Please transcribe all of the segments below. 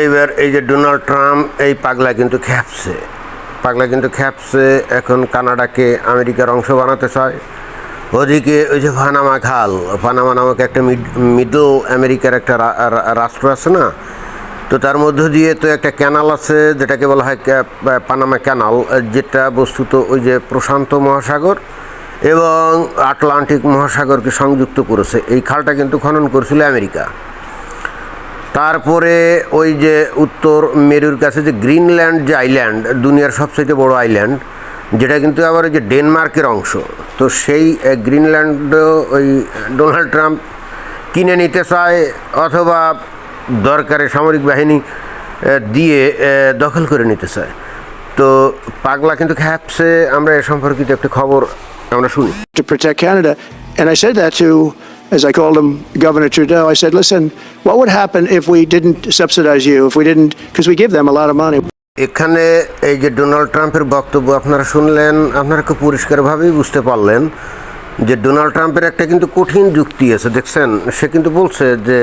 এইবার এই যে ডোনাল্ড ট্রাম্প এই পাগলা কিন্তু খ্যাপছে পাগলা কিন্তু খ্যাপছে এখন কানাডাকে আমেরিকার অংশ বানাতে চায়। ওদিকে ওই যে পানামা খাল পানামা নামক একটা মিডল আমেরিকার একটা রাষ্ট্র আছে না? তো তার মধ্য দিয়ে তো একটা ক্যানাল আছে, যেটাকে বলা হয় পানামা ক্যানাল, যেটা বস্তুত ওই যে প্রশান্ত মহাসাগর এবং আটলান্টিক মহাসাগরকে সংযুক্ত করেছে। এই খালটা কিন্তু খনন করেছিল আমেরিকা। তারপরে ওই যে উত্তর মেরুর কাছে যে গ্রিনল্যান্ড যে আইল্যান্ড দুনিয়ার সবচেয়ে বড় আইল্যান্ড যেটা কিন্তু আবার ওই যে ডেনমার্কের অংশ তো সেই আহ, গ্রিনল্যান্ডও ওই ডোনাল্ড ট্রাম্প কিনে নিতে চায় অথবা দরকারে সামরিক বাহিনী দিয়ে দখল করে নিতে চায় তো পাগলা কিন্তু খ্যাপসে আমরা এ সম্পর্কিত একটি খবর আমরা শুনি. And I said that to, as I called him, Governor Trudeau. I said, listen, what would happen if we didn't subsidize you, if we didn't, because we give them a lot of money. এখানে এই যে Donald ট্রাম্পের বক্তব্য আপনারা শুনলেন আপনারা খুব পরিষ্কারভাবেই বুঝতে পারলেন যে ডোনাল্ড ট্রাম্পের একটা কিন্তু কঠিন যুক্তি আছে দেখছেন সে কিন্তু বলছে যে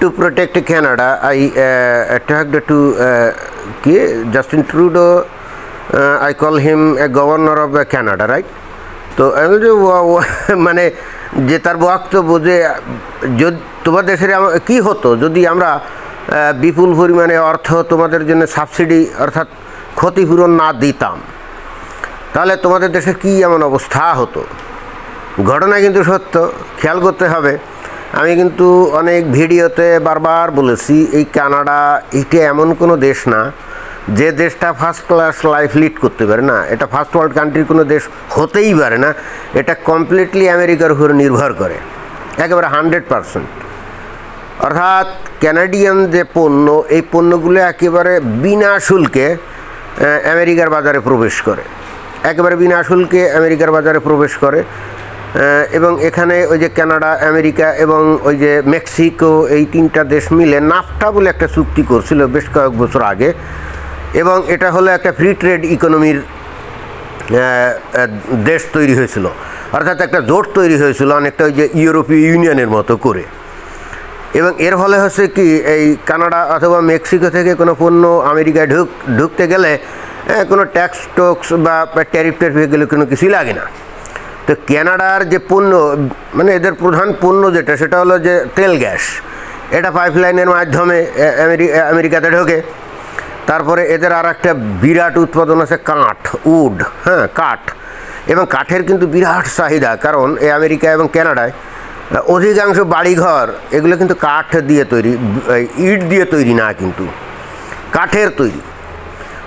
to protect Canada I attract to কি Justin Trudeau I call him a governor of Canada right তো মানে যে তার বক্তব্য যে তোমার দেশের কি হতো যদি আমরা বিপুল পরিমাণে অর্থ তোমাদের জন্য সাবসিডি অর্থাৎ ক্ষতিপূরণ না দিতাম, তাহলে তোমাদের দেশে কি এমন অবস্থা হতো? ঘটনা কিন্তু সত্য, খেয়াল করতে হবে। আমি কিন্তু অনেক ভিডিওতে বারবার বলেছি, এই কানাডা এটা এমন কোনো দেশ না যে দেশটা ফার্স্ট ক্লাস লাইফ লিড করতে পারে না, এটা ফার্স্ট ওয়ার্ল্ড কান্ট্রির কোনো দেশ হতেই পারে না, এটা কমপ্লিটলি আমেরিকার উপর নির্ভর করে, একেবারে হান্ড্রেড পারসেন্ট অর্থাৎ ক্যানাডিয়ান যে পণ্য, এই পণ্যগুলো একেবারে বিনা শুল্কে আমেরিকার বাজারে প্রবেশ করে। একেবারে বিনা শুল্কে আমেরিকার বাজারে প্রবেশ করে এবং এখানে ওই যে কানাডা, আমেরিকা এবং ওই যে মেক্সিকো, এই তিনটা দেশ মিলে নাফটা বলে একটা চুক্তি করছিল বেশ কয়েক বছর আগে। এবং এটা হলো একটা ফ্রি ট্রেড ইকোনমির দেশ তৈরি হয়েছিল। অর্থাৎ একটা জোট তৈরি হয়েছিল অনেকটা ওই যে ইউরোপীয় ইউনিয়নের মতো করে। এবং এর ফলে হচ্ছে কি, এই কানাডা অথবা মেক্সিকো থেকে কোনো পণ্য আমেরিকায় ঢুক, ঢুকতে গেলে কোনো ট্যাক্স টক্স বা ট্যারিফ ট্যারিফ এগুলো কোনো কিছুই লাগে না। তো কানাডার যে পণ্য মানে এদের প্রধান পণ্য যেটা, সেটা হলো যে তেল গ্যাস। এটা পাইপলাইনের মাধ্যমে আমেরি- আমেরিকাতে ঢোকে। তারপরে এদের আর একটা বিরাট উৎপাদন আছে কাঠ, উড হ্যাঁ কাঠ। এবং কাঠের কিন্তু বিরাট চাহিদা, কারণ এই আমেরিকা এবং কানাডায় অধিকাংশ বাড়িঘর এগুলো কিন্তু কাঠ দিয়ে তৈরি ইট দিয়ে তৈরি না কিন্তু, কাঠের তৈরি।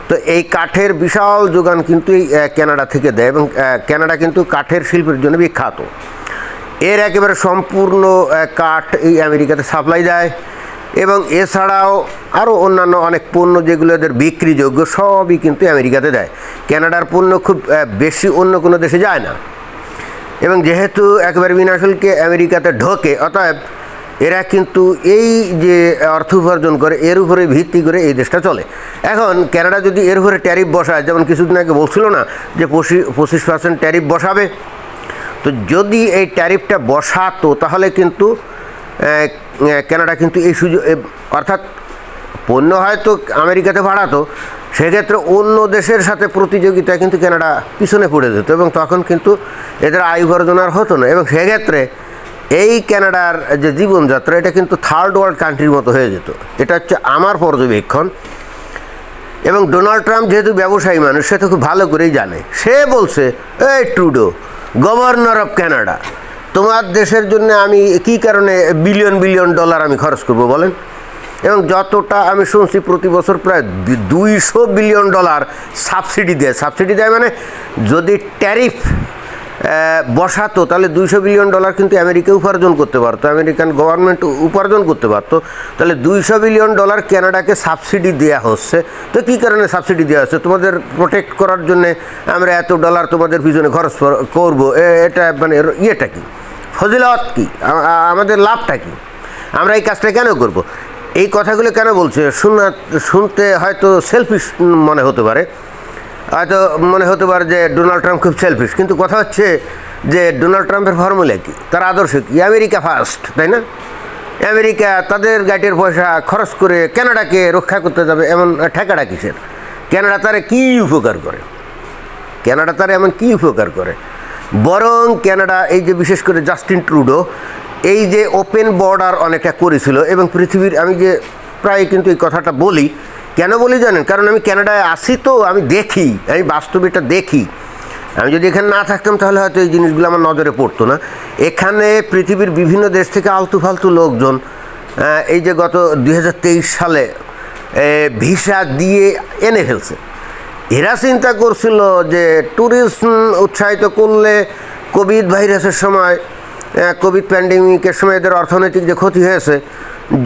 তো এই কাঠের বিশাল যোগান কিন্তু এই কানাডা থেকে দেয় এবং কানাডা কিন্তু কাঠের শিল্পের জন্য বিখ্যাত। এর একেবারে সম্পূর্ণ কাঠ এই আমেরিকাতে সাপ্লাই দেয়। এবং এছাড়াও আরও অন্যান্য অনেক পণ্য যেগুলো এদের বিক্রিযোগ্য সবই কিন্তু আমেরিকাতে দেয়। কানাডার পণ্য খুব বেশি অন্য কোনো দেশে যায় না। এবং যেহেতু একেবারে বিনা শুল্কে আমেরিকাতে ঢোকে, অতএব এরা কিন্তু এই যে অর্থ উপার্জন করে, এর উপরে ভিত্তি করে এই দেশটা চলে। এখন কানাডা যদি এর উপরে ট্যারিফ বসায়, যেমন কিছুদিন আগে বলছিল না যে পঁচিশ পঁচিশ পার্সেন্ট ট্যারিফ বসাবে, তো যদি এই ট্যারিফটা বসাতো, তাহলে কিন্তু কানাডা কিন্তু এই সুযোগ অর্থাৎ পণ্য হয়তো আমেরিকাতে বাড়াতো, সেক্ষেত্রে অন্য দেশের সাথে প্রতিযোগিতায় কিন্তু কানাডা পিছনে পড়ে যেত এবং তখন কিন্তু এদের আয় আর হতো না। এবং সেক্ষেত্রে এই কানাডার যে জীবনযাত্রা, এটা কিন্তু থার্ড ওয়ার্ল্ড কান্ট্রির মতো হয়ে যেত। এটা হচ্ছে আমার পর্যবেক্ষণ। এবং ডোনাল্ড ট্রাম্প যেহেতু ব্যবসায়ী মানুষ, সে তো খুব ভালো করেই জানে। সে বলছে, এই ট্রুডো, গভর্নর অফ কানাডা তোমার দেশের জন্য আমি কি কারণে বিলিয়ন বিলিয়ন ডলার আমি খরচ করব বলেন? এবং যতটা আমি শুনছি প্রতি বছর প্রায় দুইশো বিলিয়ন ডলার সাবসিডি দেয়। সাবসিডি দেয় মানে যদি ট্যারিফ বসাতো তাহলে দুইশো বিলিয়ন ডলার কিন্তু আমেরিকা উপার্জন করতে পারতো, আমেরিকান গভর্নমেন্ট উপার্জন করতে পারতো। তাহলে দুইশো বিলিয়ন ডলার কানাডাকে সাবসিডি দেওয়া হচ্ছে। তো কী কারণে সাবসিডি দেওয়া হচ্ছে? তোমাদের প্রোটেক্ট করার জন্য আমরা এত ডলার তোমাদের পিছনে খরচ কর- করব। এটা মানে ইয়েটা কি? ফজিলত কি? আমাদের লাভটা কি? আমরা এই কাজটা কেন করব? এই কথাগুলো কেন বলছে? শোনা শুনতে হয়তো সেলফিশ মনে হতে পারে। হয়তো মনে হতে পারে যে ডোনাল্ড ট্রাম্প খুব সেলফিশ কিন্তু কথা হচ্ছে যে ডোনাল্ড ট্রাম্পের ফর্মুলা কি? তার আদর্শ কি? আমেরিকা ফার্স্ট তাই না? আমেরিকা তাদের গাইটের পয়সা খরচ করে কানাডাকে রক্ষা করতে যাবে এমন ঠেকাটা কিসের? কানাডা তারা কী উপকার করে? কানাডা তারা এমন কী উপকার করে? বরং কানাডা এই যে বিশেষ করে জাস্টিন ট্রুডো, এই যে ওপেন বর্ডার অনেকটা করেছিল এবং পৃথিবীর আমি যে প্রায় কিন্তু এই কথাটা বলি কেন বলি জানেন? কারণ আমি কানাডায় আসি তো, আমি দেখি, আমি বাস্তবে এটা দেখি। আমি যদি এখানে না থাকতাম তাহলে হয়তো এই জিনিসগুলো আমার নজরে পড়তো না। এখানে পৃথিবীর বিভিন্ন দেশ থেকে আলতু ফালতু লোকজন এই যে গত দুই হাজার তেইশ সালে ভিসা দিয়ে এনে ফেলছে। এরা চিন্তা করছিল যে ট্যুরিজম উৎসাহিত করলে কোভিড ভাইরাসের সময় কোভিড প্যান্ডেমিকের সময় এদের অর্থনৈতিক যে ক্ষতি হয়েছে,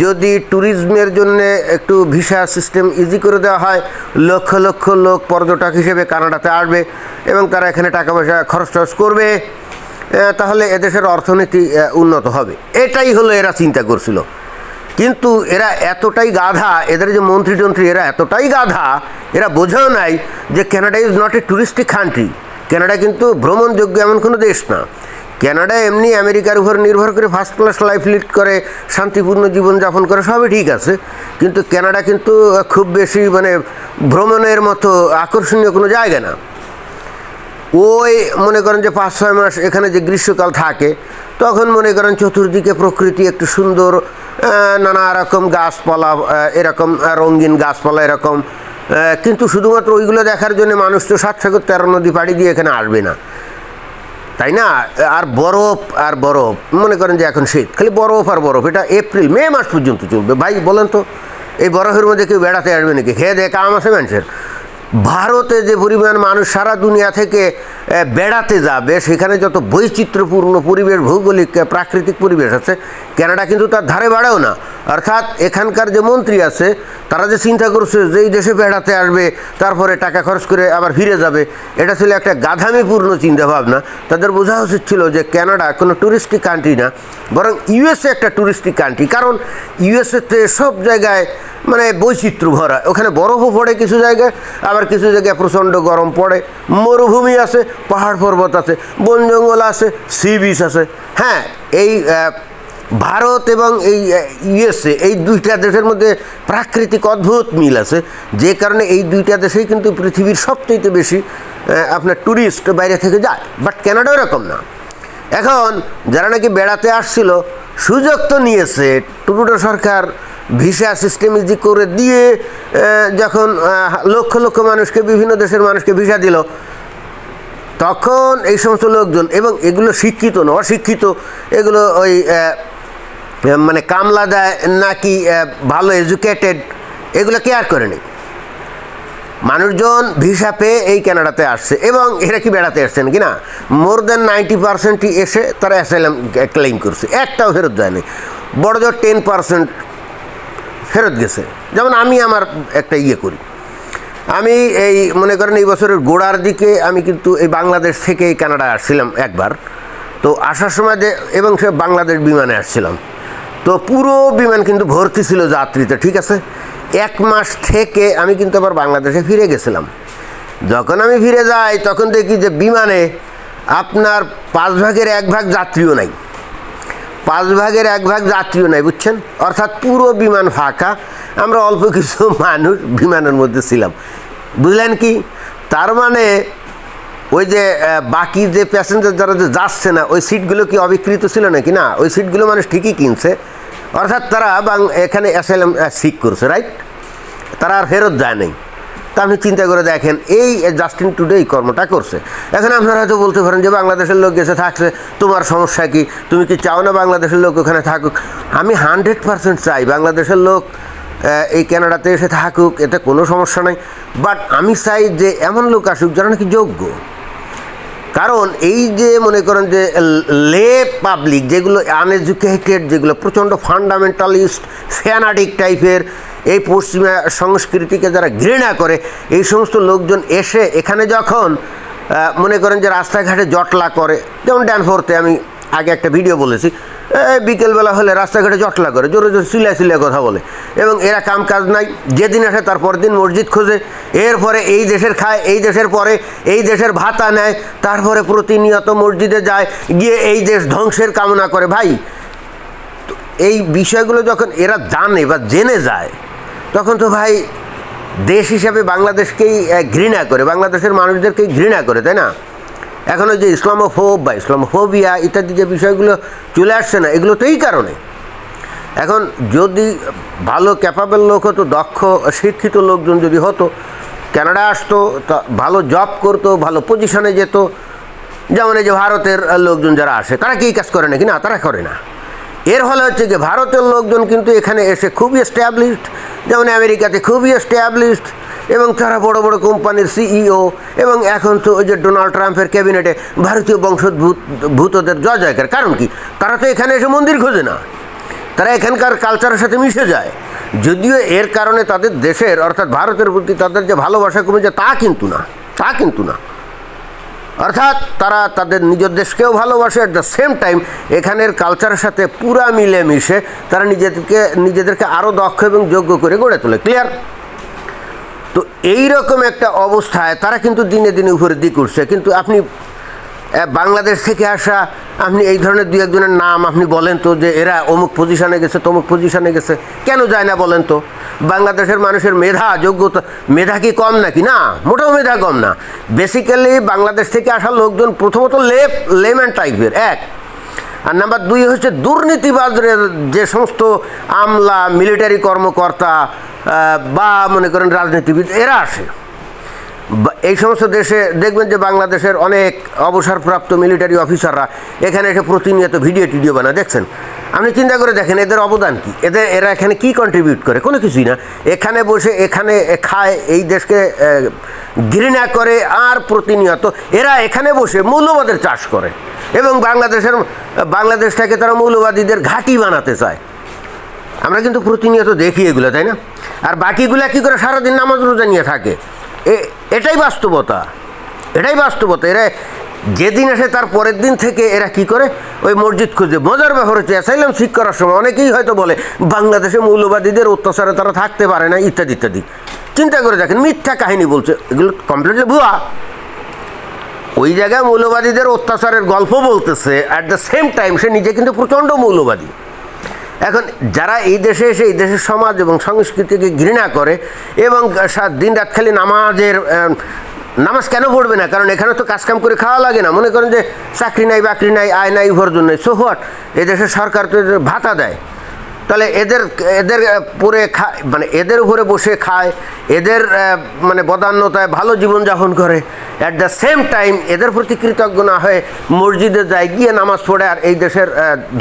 যদি ট্যুরিজমের জন্য একটু ভিসা সিস্টেম ইজি করে দেওয়া হয়, লক্ষ লক্ষ লোক পর্যটক হিসেবে কানাডাতে আসবে এবং তারা এখানে টাকা পয়সা খরচ টরচ করবে তাহলে এদেশের অর্থনীতি উন্নত হবে। এটাই হলো এরা চিন্তা করছিল। কিন্তু এরা এতটাই গাধা, এদের যে মন্ত্রী টন্ত্রী এরা এতটাই গাধা, এরা বোঝাও নাই যে Canada is not a touristic country Canada কিন্তু ভ্রমণযোগ্য এমন কোনো দেশ না। কানাডা এমনি আমেরিকার উপর নির্ভর করে ফার্স্ট ক্লাস লাইফ লিড করে, শান্তিপূর্ণ জীবনযাপন করে, সবই ঠিক আছে। কিন্তু কানাডা কিন্তু খুব বেশি মানে ভ্রমণের মতো আকর্ষণীয় কোনো জায়গা না। ওই মনে করেন যে পাঁচ ছয় মাস এখানে যে গ্রীষ্মকাল থাকে, তখন মনে করেন চতুর্দিকে প্রকৃতি একটু সুন্দর নানা রকম গাছপালা এরকম রঙিন গাছপালা এরকম। কিন্তু শুধুমাত্র ওইগুলো দেখার জন্য মানুষ তো সাত সাগর তেরো নদী পাড়ি দিয়ে এখানে আসবে না। তাই না? আর বরফ আর বরফ। মনে করেন যে এখন শীত। খালি বরফ আর বরফ। এটা এপ্রিল, মে মাস পর্যন্ত চলবে। ভাই, বলেন তো, এই বরফের মধ্যে কেউ বেড়াতে আসবে নাকি? খেয়ে দিয়ে কাম আছে মানুষের। ভারতে যে পরিমাণ মানুষ সারা দুনিয়া থেকে বেড়াতে যাবে, সেখানে যত বৈচিত্র্যপূর্ণ পরিবেশ, ভৌগোলিক প্রাকৃতিক পরিবেশ আছে, কানাডা কিন্তু তার ধারে বাড়েও না। অর্থাৎ এখানকার যে মন্ত্রী আছে, তারা যে চিন্তা করছে যে এই দেশে বেড়াতে আসবে, তারপরে টাকা খরচ করে আবার ফিরে যাবে, এটা ছিল একটা গাধামিপূর্ণ চিন্তাভাবনা। তাদের বোঝা উচিত ছিল যে ক্যানাডা কোনো টুরিস্টিক কান্ট্রি না, বরং ইউএসএ একটা টুরিস্টিক কান্ট্রি কারণ ইউএসএতে সব জায়গায় মানে বৈচিত্র্য ভরা ওখানে বরফও পড়ে কিছু জায়গায়, আবার কিছু জায়গায় প্রচণ্ড গরম পড়ে। মরুভূমি আছে, পাহাড় পর্বত আছে, বন জঙ্গল আছে, সি বিচ আছে। হ্যাঁ এই ভারত এবং এই ইউএসএ এই দুইটা দেশের মধ্যে প্রাকৃতিক অদ্ভুত মিল আছে। যে কারণে এই দুইটা দেশেই কিন্তু পৃথিবীর সবচেয়ে বেশি আপনার ট্যুরিস্ট বাইরে থেকে যায়। বাট কানাডা এরকম না। এখন যারা নাকি বেড়াতে আসছিল, সুযোগ তো নিয়েছে টুডো সরকার ভিসা সিস্টেম ইজি করে দিয়ে যখন লক্ষ লক্ষ মানুষকে, বিভিন্ন দেশের মানুষকে ভিসা দিল, তখন এই সমস্ত লোকজন, এবং এগুলো শিক্ষিত না, অশিক্ষিত, এগুলো ওই মানে কামলা দেয়, নাকি ভালো এডুকেটেড এগুলো কেয়ার করে নেই। মানুষজন ভিসা পেয়ে এই কানাডাতে আসছে এবং এরা কি বেড়াতে আসছে নাকি? না মোর দেন নাইনটি পার্সেন্টই এসে তারা অ্যাসাইলাম ক্লেম করছে। একটাও ফেরত যায়নি বড় জোর টেন পার্সেন্ট ফেরত গেছে। যেমন আমি আমার একটা ইয়ে করি। আমি এই, মনে করেন, এই বছরের গোড়ার দিকে আমি কিন্তু এই বাংলাদেশ থেকে এই কানাডায় আসছিলাম একবার। তো আসার সময় যে, এবং সে বাংলাদেশ বিমানে আসছিলাম। তো পুরো বিমান কিন্তু ভর্তি ছিল যাত্রীতে, ঠিক আছে? এক মাস থেকে আমি কিন্তু আবার বাংলাদেশে ফিরে গেছিলাম। যখন আমি ফিরে যাই, তখন দেখি যে বিমানে আপনার পাঁচ ভাগের এক ভাগ যাত্রীও নাই। পাঁচ ভাগের এক ভাগ যাত্রীও নাই, বুঝছেন? অর্থাৎ পুরো বিমান ফাঁকা। আমরা অল্প কিছু মানুষ বিমানের মধ্যে ছিলাম। বুঝলেন কি? তার মানে ওই যে বাকি যে প্যাসেঞ্জার যারা যে যাচ্ছে না, ওই সিটগুলো কি অবিকৃত ছিল নাকি? না, ওই সিটগুলো মানুষ ঠিকই কিনছে। অর্থাৎ তারা বাং, এখানে অ্যাসাইলাম সিক করছে রাইট তারা আর ফেরত যায় নাই। তা আপনি চিন্তা করে দেখেন, এই জাস্টিন টুডে এই কর্মটা করছে। এখন আপনারা হয়তো বলতে পারেন যে, বাংলাদেশের লোক গেছে, থাকছে, তোমার সমস্যা কি? তুমি কি চাও না বাংলাদেশের লোক ওখানে থাকুক? আমি হান্ড্রেড পার্সেন্ট চাই বাংলাদেশের লোক এই কানাডাতে এসে থাকুক, এতে কোনো সমস্যা নাই। বাট আমি চাই যে, এমন লোক আসুক যারা নাকি যোগ্য। কারণ এই যে মনে করেন যে লে পাবলিক যেগুলো আনএডুকেটেড যেগুলো প্রচণ্ড ফান্ডামেন্টালিস্ট ফ্যানাটিক টাইপের এই পশ্চিমা সংস্কৃতিকে যারা ঘৃণা করে, এই সমস্ত লোকজন এসে এখানে যখন মনে করেন যে রাস্তাঘাটে জটলা করে, যেমন ড্যানফোরতে আমি আগে একটা ভিডিও বলেছি। বিকেলবেলা হলে রাস্তাঘাটে জটলা করে, জোরে জোরে সিলাই সিলাই কথা বলে। এবং এরা কাম কাজ নাই, যেদিন আসে তার পরের দিন মসজিদ খোঁজে। এরপরে এই দেশের খায়, এই দেশের পরে, এই দেশের ভাতা নেয়, তারপরে প্রতিনিয়ত মসজিদে যায়, গিয়ে এই দেশ ধ্বংসের কামনা করে। ভাই এই বিষয়গুলো যখন এরা জানে বা জেনে যায়, তখন তো ভাই দেশ হিসাবে বাংলাদেশকেই ঘৃণা করে, বাংলাদেশের মানুষদেরকেই ঘৃণা করে, তাই না? এখন ওই যে ইসলামোফোব বা ইসলামোফোবিয়া ইত্যাদি যে বিষয়গুলো চলে আসছে না এগুলো তো এই কারণে। এখন যদি ভালো ক্যাপাবল লোক হতো, দক্ষ, শিক্ষিত লোকজন যদি হতো কানাডা আসতো, তা ভালো জব করতো, ভালো পজিশনে যেত, যেমন এই যে ভারতের লোকজন যারা আসে, তারা কি কাজ করে নাকি? না, তারা করে না। এর ফলে হচ্ছে যে ভারতের লোকজন কিন্তু এখানে এসে খুবই এস্টাবলিশড যেমন আমেরিকাতে খুবই এস্টাবলিশড এবং তারা বড় বড় কোম্পানির সিইও এবং এখন তো ওই যে ডোনাল্ড ট্রাম্পের ক্যাবিনেটে ভারতীয় বংশোদ্ভূত, ভূতদের জয় জয়কার। কারণ কি? তারা তো এখানে এসে মন্দির খোঁজে না। তারা এখানকার কালচারের সাথে মিশে যায়। যদিও এর কারণে তাদের দেশের, অর্থাৎ ভারতের প্রতি তাদের যে ভালোবাসা কমে যায় তা কিন্তু না। তা কিন্তু না। অর্থাৎ তারা তাদের নিজের দেশকেও ভালোবাসে। অ্যাট দ্য সেম টাইম এখানের কালচারের সাথে পুরা মিলে মিশে তারা নিজেদেরকে নিজেদেরকে আরও দক্ষ এবং যোগ্য করে গড়ে তোলে। ক্লিয়ার এই রকম একটা অবস্থায় তারা কিন্তু দিনে দিনে উপরে দিক উঠছে। কিন্তু আপনি বাংলাদেশ থেকে আসা, আপনি এই ধরনের দু একজনের নাম আপনি বলেন তো যে এরা অমুক পজিশনে গেছে, তমুক পজিশনে গেছে, কেন যায় না বলেন তো? বাংলাদেশের মানুষের মেধা, যোগ্যতা, মেধা কি কম নাকি? না, মোটেও মেধা কম না। বেসিক্যালি বাংলাদেশ থেকে আসা লোকজন প্রথমত লেপ, লেম্যান টাইপের, এক। আর নাম্বার দুই হচ্ছে দুর্নীতিবাজের যে সমস্ত আমলা মিলিটারি কর্মকর্তা বা মনে করেন রাজনীতিবিদ এরা আসে। এই সমস্ত দেশে দেখবেন যে বাংলাদেশের অনেক অবসরপ্রাপ্ত মিলিটারি অফিসাররা এখানে এসে প্রতিনিয়ত ভিডিও টিডিও বানায়। দেখছেন? আপনি চিন্তা করে দেখেন, এদের অবদান কি? এদের, এরা এখানে কি কন্ট্রিবিউট করে? কোনো কিছুই না। এখানে বসে, এখানে খায়, এই দেশকে ঘৃণা করে আর প্রতিনিয়ত এরা এখানে বসে মৌলবাদের চাষ করে। এবং বাংলাদেশের, বাংলাদেশটাকে তারা মৌলবাদীদের ঘাঁটি বানাতে চায়। আমরা কিন্তু প্রতিনিয়ত দেখি এগুলো, তাই না? আর বাকিগুলা কি করে সারাদিন নামাজ রোজা নিয়ে থাকে? এ- এটাই বাস্তবতা। এটাই বাস্তবতা। এরা যেদিন আসে তার পরের দিন থেকে এরা কি করে? ওই মসজিদ খুঁজে। মজার ব্যাপার হচ্ছে অ্যাসাইলাম ঠিক করার সময় অনেকেই হয়তো বলে, বাংলাদেশে মৌলবাদীদের অত্যাচারে তারা থাকতে পারে না, ইত্যাদি ইত্যাদি। চিন্তা করে দেখেন, মিথ্যা কাহিনী বলছে। এগুলো কমপ্লিটলি ভুয়া। ওই জায়গায় মৌলবাদীদের অত্যাচারের গল্প বলতেছে অ্যাট দ্য সেম টাইম সে নিজে কিন্তু প্রচণ্ড মৌলবাদী। এখন যারা এই দেশে এসে, এই দেশের সমাজ এবং সংস্কৃতিকে ঘৃণা করে এবং সাত দিন রাত খালি নামাজের নামাজ কেন পড়বে না? কারণ এখানে তো কাজকাম করে খাওয়া লাগে না। মনে করেন যে চাকরি নাই, বাকরি নাই, আয় নাই, উপার্জন নাই। সো হোয়াট এদেশের সরকার তো ভাতা দেয়। তাহলে এদের এদের পরে খায় মানে এদের উপরে বসে খায়, এদের মানে বদান্যতায় ভালো জীবনযাপন করে। অ্যাট দ্য সেম টাইম এদের প্রতি কৃতজ্ঞ না হয়ে মসজিদে যায়, গিয়ে নামাজ পড়ে আর এই দেশের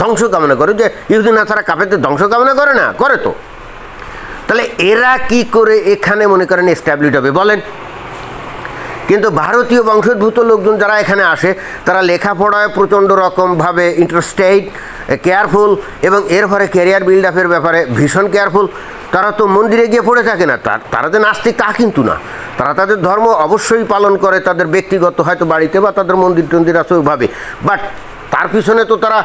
ধ্বংস কামনা করে যে ইহুদিনা তারা কাপেতে ধ্বংস কামনা করে না, করে তো। তাহলে এরা কি করে এখানে মনে করেন এস্টাবলিশ হবে বলেন? কিন্তু ভারতীয় বংশোদ্ভূত লোকজন যারা এখানে আসে, তারা লেখাপড়ায় প্রচণ্ড রকমভাবে ইন্টারেস্টেড কেয়ারফুল এবং এর ফলে ক্যারিয়ার বিল্ড আপের ব্যাপারে ভীষণ কেয়ারফুল তারা তো মন্দিরে গিয়ে পড়ে থাকে না, তার যে নাস্তিক তা কিন্তু না। তারা তাদের ধর্ম অবশ্যই পালন করে, তাদের ব্যক্তিগত হয়তো বাড়িতে বা তাদের মন্দির টন্দির আছে ওইভাবে। বাট তার পিছনে তো তারা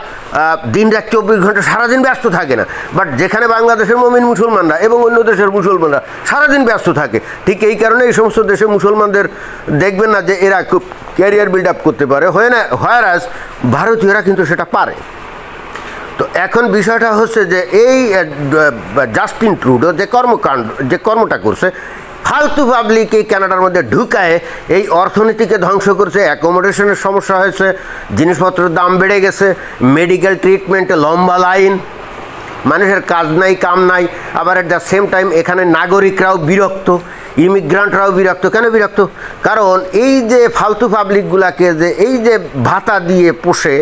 দিন রাত চব্বিশ ঘণ্টা সারাদিন ব্যস্ত থাকে না। বাট যেখানে বাংলাদেশের মমিন মুসলমানরা এবং অন্য দেশের মুসলমানরা সারাদিন ব্যস্ত থাকে। ঠিক এই কারণে এই সমস্ত দেশে মুসলমানদের দেখবেন না যে এরা খুব ক্যারিয়ার বিল্ড আপ করতে পারে। হয় না, হয় আজ ভারতীয়রা কিন্তু সেটা পারে। তো এখন বিষয়টা হচ্ছে যে এই জাস্টিন ট্রুডো যে কর্মকাণ্ড, যে কর্মটা করছে, ফালতু পাবলিক এই কানাডার মধ্যে ঢুকায়, এই অর্থনীতিকে ধ্বংস করছে অ্যাকোমোডেশনের সমস্যা হয়েছে, জিনিসপত্রের দাম বেড়ে গেছে মেডিকেল ট্রিটমেন্টে লম্বা লাইন মানুষের কাজ নাই, কাম নাই, আবার এট দ্য সেম টাইম এখানে নাগরিকরাও বিরক্ত ইমিগ্রান্টরাও বিরক্ত, কেন বিরক্ত? কারণ এই যে ফালতু পাবলিকগুলাকে যে, এই যে ভাতা দিয়ে পোষে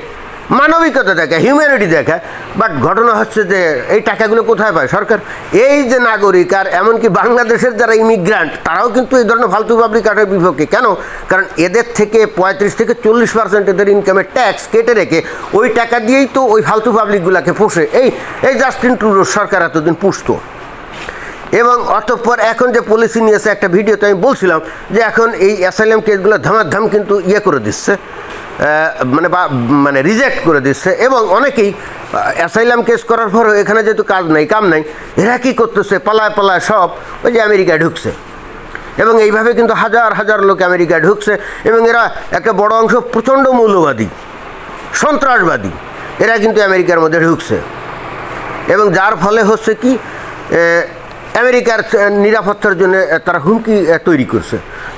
মানবিকতা দেখে হিউম্যানিটি দেখে বাট ঘটনা হচ্ছে যে এই টাকাগুলো কোথায় পায় সরকার? এই যে নাগরিক আর এমনকি বাংলাদেশের যারা ইমিগ্রান্ট তারাও কিন্তু এই ধরনের ফালতু পাবলিক কার্ডের বিপক্ষে। কেন? কারণ এদের থেকে পঁয়ত্রিশ থেকে চল্লিশ পার্সেন্ট এদের ইনকামের ট্যাক্স কেটে রেখে ওই টাকা দিয়েই তো ওই ফালতু পাবলিকগুলোকে পোষে। এই এই জাস্টিন ট্রুডোর সরকার এতদিন পুষতো। এবং অতঃপর এখন যে পলিসি নিয়েছে, একটা ভিডিওতে আমি বলছিলাম যে এখন এই অ্যাসাইলাম কেসগুলো ধামাধাম কিন্তু ইয়ে করে দিচ্ছে। মানে মানে রিজেক্ট করে দিচ্ছে এবং অনেকেই অ্যাসাইলাম কেস করার পরেও এখানে যেহেতু কাজ নাই, কাম নাই, এরা কী করতেছে? পালায় পালায় সব ওই যে আমেরিকায় ঢুকছে। এবং এইভাবে কিন্তু হাজার হাজার লোক আমেরিকায় ঢুকছে এবং এরা একটা বড় অংশ প্রচণ্ড মৌলবাদী, সন্ত্রাসবাদী, এরা কিন্তু আমেরিকার মধ্যে ঢুকছে। এবং যার ফলে হচ্ছে কি আমেরিকার নিরাপত্তার জন্য তারা হুমকি তৈরি করছে।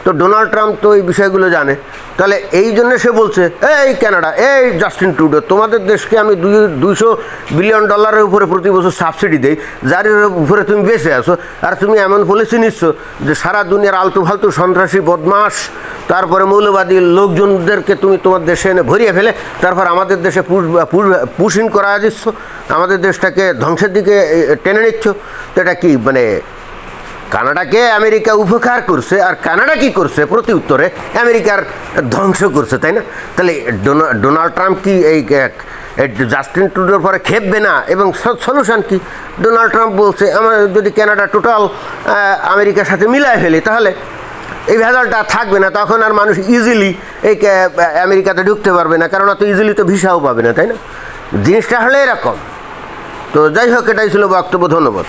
তো ডোনাল্ড ট্রাম্প তো এই বিষয়গুলো জানে। তাহলে এই জন্য সে বলছে, এই কানাডা, এই জাস্টিন টুডো তোমাদের দেশকে আমি দুই, দুইশো বিলিয়ন ডলারের উপরে প্রতি বছর সাবসিডি দেই। যার উপরে তুমি বেঁচে আছো, আর তুমি এমন পলিসি নিচ্ছ যে সারা দুনিয়ার আলতু ফালতু সন্ত্রাসী বদমাস তারপরে মৌলবাদী লোকজনদেরকে তুমি তোমার দেশে এনে ভরিয়ে ফেলে, তারপর আমাদের দেশে পুষিন করা দিচ্ছ, আমাদের দেশটাকে ধ্বংসের দিকে টেনে নিচ্ছ। তো এটা কি মানে কানাডাকে আমেরিকা উপকার করছে, আর কানাডা কি করছে? প্রতি উত্তরে আমেরিকার ধ্বংস করছে, তাই না? তাহলে ডোনা- ডোনাল্ড ট্রাম্প কি এই জাস্টিন ট্রুডোর পরে খেপবে না? এবং সলিউশন কি? ডোনাল্ড ট্রাম্প বলছে, আমার যদি কানাডা টোটাল আমেরিকার সাথে মিলায় ফেলি, তাহলে এই ভেজালটা থাকবে না। তখন আর মানুষ ইজিলি এই আমেরিকাতে ঢুকতে পারবে না, কারণ অত ইজিলি তো ভিসাও পাবে না, তাই না? জিনিসটা হলে এরকম। তো যাই হোক, এটাই ছিল বক্তব্য, ধন্যবাদ।